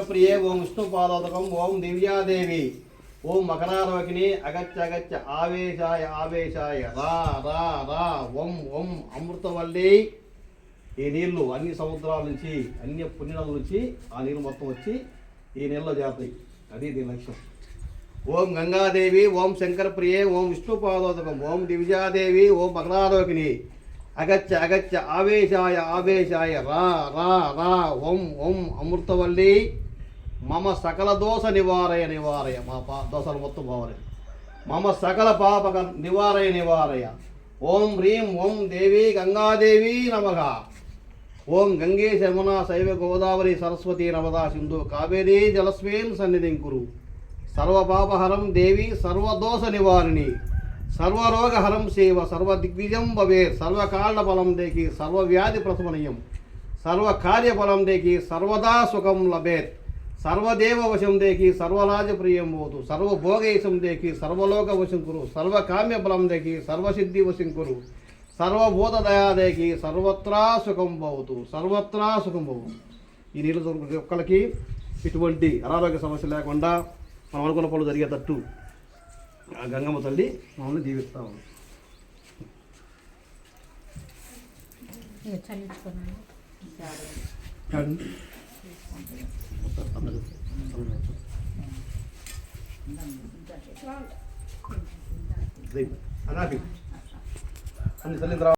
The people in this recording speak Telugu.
శంకర ప్రియే ఓం విష్ణు పాదోదకం ఓం దివ్యాదేవి. ఓం మకరారోకిని అగత్య అగత్య ఆవేశాయ ఆవేశాయ. రా రా రా ఓం ఓం అమృతవల్లి. ఈ నీళ్ళు అన్ని సముద్రాల నుంచి అన్ని పుణ్యనదుల నుంచి ఆ నీళ్ళు మొత్తం వచ్చి ఈ నీళ్ళలో చేరుతాయి అది దీని లక్ష్యం. ఓం గంగాదేవి ఓం శంకరప్రియే ఓం విష్ణు పాదోదకం ఓం దివ్యాదేవి ఓం మకరారోకిని అగత్య అగత్య ఆవేశాయ ఆవేశాయ. రా రా రా ఓం ఓం అమృతవల్లి. మమ సకల దోష నివారయ నివారయ. మా పా దోషాలు మొత్తం పోవాలి మమ సకల పాపక నివారయ నివారయ. ఓం హ్రీం ఓం దేవి గంగాదేవి నమగ ఓం గంగే శమున శైవ గోదావరి సరస్వతి నమదా సింధు కావేరీ జలస్వేన్ సన్నిధిం కురు. సర్వపాపహరం దేవి సర్వదోష నివారిణి. సర్వరోగహరం సేవ సర్వదిగ్విజం భవే సర్వకాళ్ళ బలం దేకి సర్వవ్యాధి ప్రశమనీయం. సర్వకార్యఫలం దేకి సర్వదా సుఖం లభేత్. సర్వదేవ వశం దేకి సర్వరాజ ప్రియం భవతు సర్వభోగేశం దేకి సర్వలోక వశం కురు సర్వకామ్య బలం దేకి సర్వసిద్ధి వశం కురు సర్వభూత దయాదేకి సర్వత్రా సుఖం భవతు సర్వత్రా సుఖం భవతు ఈ నీళ్ళు దొరికి ఒక్కరికి ఇటువంటి అనారోగ్య సమస్య లేకుండా మనం అనుకున్న పనులు జరిగేటట్టు ఆ గంగమ్మ తల్లి మమ్మల్ని దీవిస్తా ఉంది. ఇక చల్లించుకున్నాను. అన్ని తర్వాత